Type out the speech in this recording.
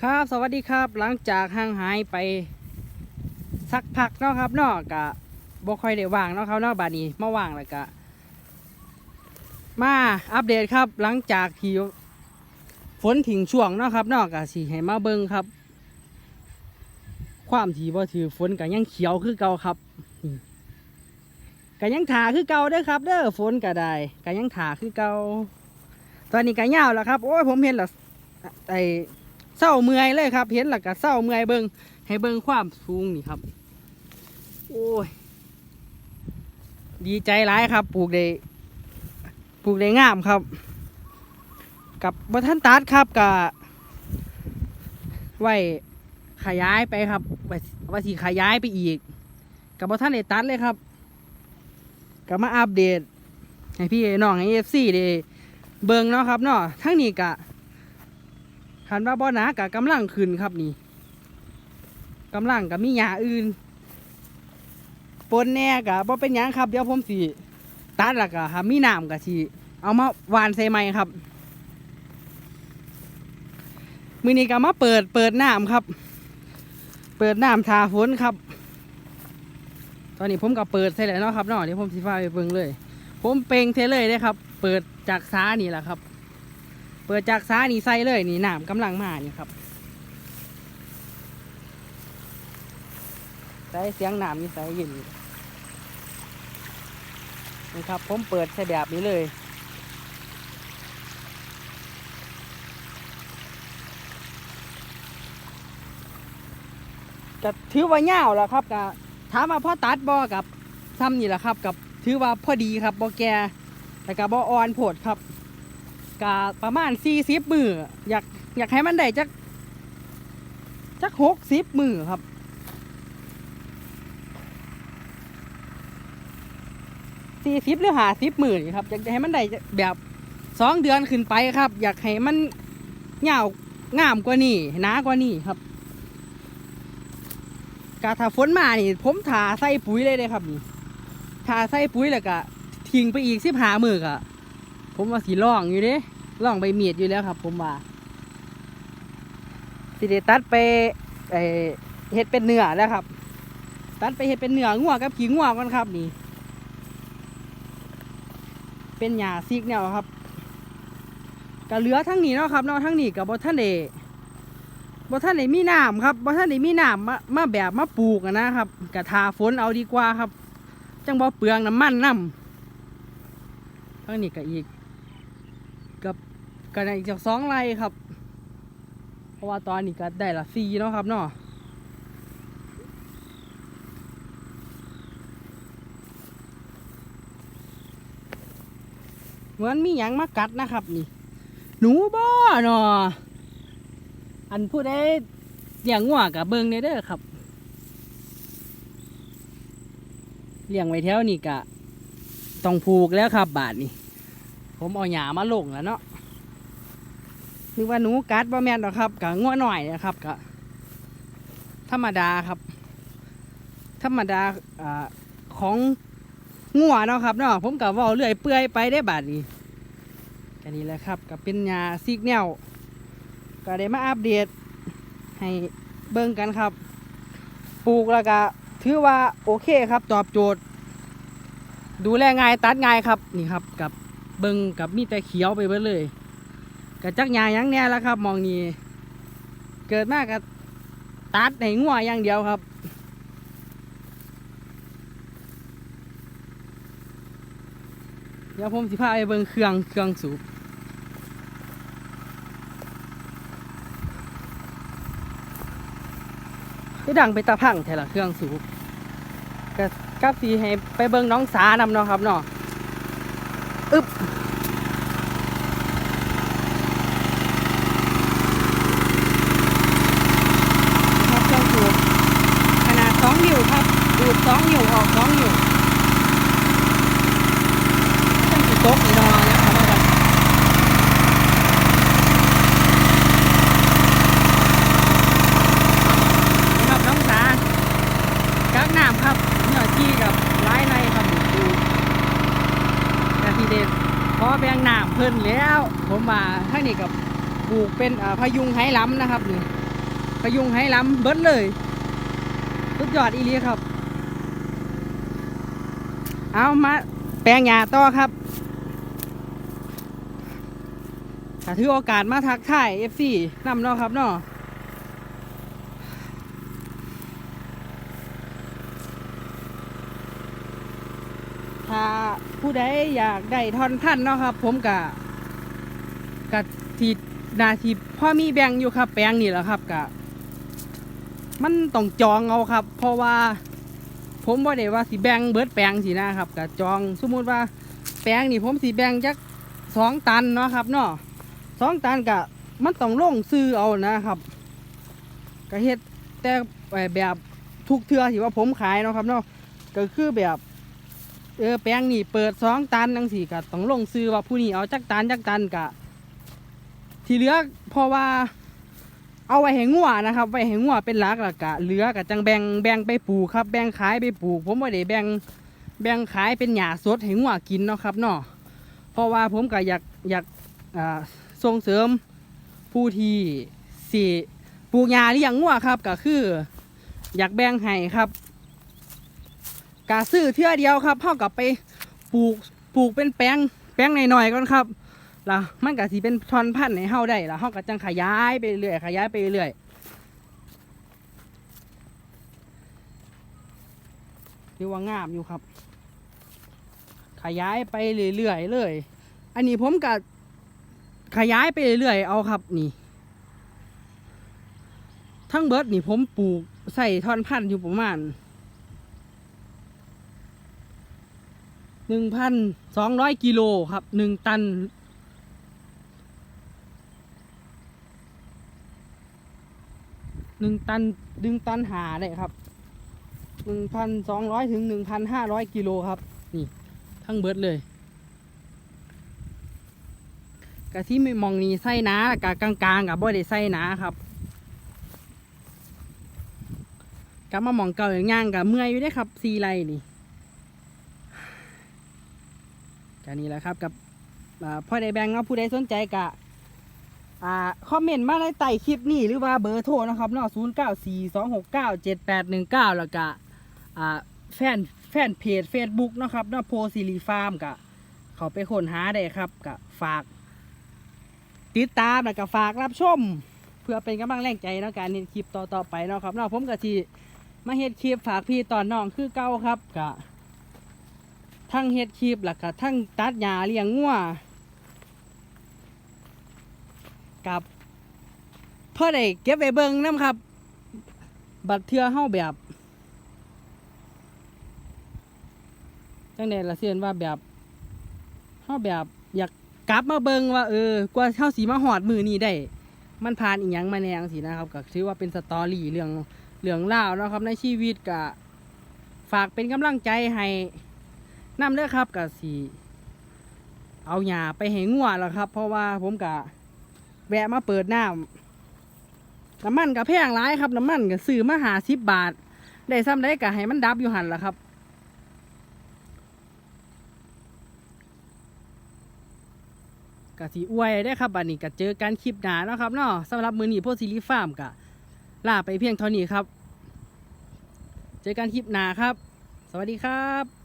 ครับสวัสดีครับหลังจากห่างหายไปสักพักเนาะครับเนาะกะบ่ค่อยได้ว่างเนาะครับเนาะบานี้มาว่างแล้วกะมาอัปเดตครับหลังจากที่ฝนถิงช่วงเนาะครับเนาะกะสิให้มาเบิ่งครับ ความที่บ่ถือฝนกะยังเขียวคือเก่าครับนี่กะยังถาคือเก่าเด้อครับ เด้อฝนกะได้กะยังถาคือเก่าตอนนี้กะยาวแล้วครับ โอ้ยผมเห็นแล้วไอ เศร้าเมื่อยเลยครับ เห็นหลักกะเศร้าเมื่อยเบิงให้เบิงความสูงนี่ครับ โอ้ย ดีใจร้ายครับปลูกได้ปลูกได้งามครับ กับบัท่านตัดครับกับไว้ขยายไปครับว้ไว้สีขยายไปอีก กับบัท่านได้ตัดเลยครับกับมาอัปเดตให้พี่น้องให้เอฟซีได้เบิงเนาะครับเนาะทั้งนี้กะ คันว่าบ่หนากะกำลังขึ้นครับนี่กำลังกับมีหญ้าอื่นปนแน่กะบ่เป็นหยังครับ เดี๋ยวผมสิตัดละกะหามีน้ำกะสิเอามาหวานใส่ไม้ครับมือนี้ก็มาเปิดเปิดน้ำครับ เปิดน้ำทาฝนครับ ตอนนี้ผมก็เปิดใส่แล้วเนาะครับเนาะเดี๋ยวผมสิฟ้าไปเบิ่งเลย ผมเป่งเทเลยเลยครับ เปิดจากซ้านี่แหละครับ เปิดจากซ้ายนี่ใส่เลยนี่น้ำกำลังมานี่ครับใส่เสียงน้ำนี่ใส่ยินนี่ครับผมเปิดใส่แบบนี้เลยก็ถือว่าเงาแล้วครับก็ถามว่าพ่อตัดบ่กับซ้ำนี่แหละครับ กับถือว่าพอดีครับบ่แกแต่กับบ่อ่อนโผดครับ กะประมาณสี่สิบมืออยากอยากให้มันได้จักจักหกสิบมือครับ สี่สิบหรือหาสิบมือนี่ครับ อยากจะให้มันได้แบบสองเดือนขึ้นไปครับ อยากให้มันเงาวงามกว่านี้หนากว่านี้ครับกาถ้าฝนมานี่ ผมถาใส่ปุ๋ยเลยเลยครับนี่ถาใส่ปุ๋ยแล้วก็ทิ้งไปอีกสิบหามือกะผมว่าสีล่องอยู่เด้ ล่องใบเมียดอยู่แล้วครับ ผมว่าสิเดตัดไปไอเห็ดเป็นเนื้อแล้วครับ ตัดไปเห็ดเป็นเนื้องัวกับขี้งัวกันครับนี่ เป็นหญ้าซีกแนวครับก็เหลือทั้งนี้เนาะครับเนาะทั้งนี้กับบท่านเดบท่านเดมีน้ำครับบท่านเดมีน้ำมามาแบบมาปลูกนะครับกะทาฝนเอาดีกว่าครับ จังบ่เปลืองน้ำมันน้ำทั้งนี้ก็อีก กันอีกจากสองไร่ครับ เพราะว่าตอนนี้ก็ได้ละสี่เนาะครับเนาะเหมือนมีหยังมากัดนะครับนี่ หนูบ่เนาะอันผู้ใดเลี้ยงงัวกับเบิงเนเด้อครับเลี้ยงไว้แถวนี้กะต้องผูกแล้วครับบาทนี่ผมเอาหยามาลงแล้วเนาะ นึกว่าหนูกัดบ่แม่นหรอกครับกะง้อหน่อยนะครับกะธรรมดาครับ ธรรมดาอ่าของงัวเนาะครับเนาะผมกับว่าเลื่อยเปื่อยไปได้บาทนี้ก็นี่แหละครับกับเป็นยาซิกแนวก็ได้มาอัปเดต ให้เบิ่งกันครับ ปลูกแล้วก็ถือว่าโอเคครับ ตอบโจทย์ ดูแลง่ายตัดง่ายครับนี่ครับกับเบิงกับมีแต่เขียวไปเบิดเลย กับจักหยายังแน่แล้วครับ มองนี่เกิดมากกับตัดในงัวอย่างเดียวครับเดี๋ยวผมสิพาไปเบิงเครื่องเครื่องสูบที่ดังไปตะพังแถละเครื่องสูบก็กับสีให้ไปเบิ่งน้องสานำเนาะครับเนาะอึ๊บครับเครื่องสูบขนาดสองนิ้วครับดูดสองนิ้วออกสองนิ้วตั้งสิโต๊ะอีนอนะครับว่ากันนี่ครับน้องสา กักน้ำครับเนื้อที่กับร้ายในครับดูนาทีเด็ดพอแบ่งน้ำเพิ่นแล้ว ผมมาทั้งนี้กับปลูกเป็นอ่าพยุงไฮล้ำนะครับนี่พยุงไฮล้ำเบิดเลยสุดยอดอีเลีครับ เอามาแปลงหญ้าต่อครับถ้าถือโอกาสมาทักทาย FC นำเนาะครับเนาะ ถ้า ผู้ใดอยากได้ทอนพันเนาะครับ ผมกะกะทีนาทีพ่อมีแบ่งอยู่ครับ แปลงนี่แหละครับกะมันต้องจองเอาครับ เพราะว่า ผมบ่ได้ว่าสิแบ่งเบิดแปลงสินะครับกะจองสมมุติว่า แปลงนี่ผมสิแบ่งจักสองตันเนาะครับเนาะสองตันกะมันต้องลงซื้อเอานะครับกะเฮ็ดแต่แบบทุกเทือที่ว่าผมขายเนาะครับเนาะก็คือแบบ ออแปลงนี่เปิดสองตันจังสี่กะต้องลงซื้อว่าผู้นี้เอาจักตันจักตันกะ ที่เหลือเพราะว่าเอาไว้ให้งัวนะครับ ไว้ให้งัวเป็นหลักละกะเหลือกะจังแบ่งแบ่งไปปลูกครับ แบ่งขายไปปลูก ผมไม่ได้แบ่งแบ่งขายเป็นหญ้าสดให้งัวกินเนาะครับเนาะเพราะว่าผมก็อยากอยากอ่าส่งเสริมผู้ที่สี่ปลูกหญ้าเลี้ยงงัวครับก็คือ อยากแบ่งให้ครับ กาซื้อเทื่อเดียวครับเท่ากับไปปลูกปลูกเป็นแปลงแปลงหน่อยๆก่อนครับล้วมันก็สิเป็นทอนพันธุ์ให้เฮาได้ล้วเฮาก็จังขยายไปเรื่อยขยายไปเรื่อยถือว่างามอยู่ครับ ขยายไปเรื่อยๆเลย อันนี้ผมก็ขยายไปเรื่อยๆเอาครับนี่ ทั้งเบิร์ดนี่ผมปลูกใส่ทอนพันธุ์อยู่ประมาณ หนึ่งพันสองร้อยกิโลครับหนึ่งตัน หนึ่งตันหนึ่งตันหาได้ครับหนึ่งพันสองร้อยถึงหนึ่งพันห้าร้อยกิโลครับ นี่ ทั้งเบิดเลยกะที่ไม่มองนี่ไส้นากะกลางๆกับบ่ได้ไส้นาครับกลับมามองเก่าอย่างย่างกับเมื่อยอยู่ได้ครับซีไรนี่ กนี้แหละครับกับพ่อใดแบงเนาะผู้ใดสนใจกะคอมเมนต์มาในใต้คลิปนี้หรือว่าเบอร์โทรนะครับเนาะศูนย์เก้าสี่สองหกเก้าเจ็ดแปดหนึ่งเก้าแล้วก็แฟนแฟนเพจ Facebook เนะครับเนาะโพซิลีฟาร์มกะเขาไปค้นหาได้ครับกะฝาก ติดตามแล้วก็ฝากรับชม เพื่อเป็นกำลังแรงใจเนการเฮ็ดคลิปต่อๆไปเนาะครับเนาะผมก็ทีมาเฮ็ดคลิปฝากพี่ตอนน้องคือเก่าครับกะ ทั้งเฮ็ดคลิปแล้วก็ทั้งตัดหญ้าเลี้ยงงัวกับเพื่อได้เก็บไว้เบิ่งนํครับ บัดเทื่อเฮาแบบจังได๋ล่ะเสียนว่าแบบเฮาแบบอยากกลับมาเบิ่งว่าเออกว่าเฮาสิมาฮอดมือนี้ได้ มันผ่านอีหยังมาแนจังซี่นะครับก็ถือว่าเป็นสตอรี่เรื่องเรื่องราวเนาะครับในชีวิตก็ฝากเป็นกำลังใจให้ น้ำเด้อครับก็สิเอาหญ้าไปให้งัวแล้วครับ เพราะว่าผมก็แวะมาเปิดน้ำน้ำมันก็แพงหลายครับ น้ำมันก็ซื้อมาหาสิบบาท ได้ซ้ำได้ก็ให้มันดับอยู่หันละครับกะสีอวยได้ครับบัดนี้ก็เจอกันคลิปหนาเนาะครับเนาะสำหรับมือหนี้โพซิลิฟาร์มกะลาไปเพียงเท่านี้ครับ เจอกันคลิปหนาครับ สวัสดีครับ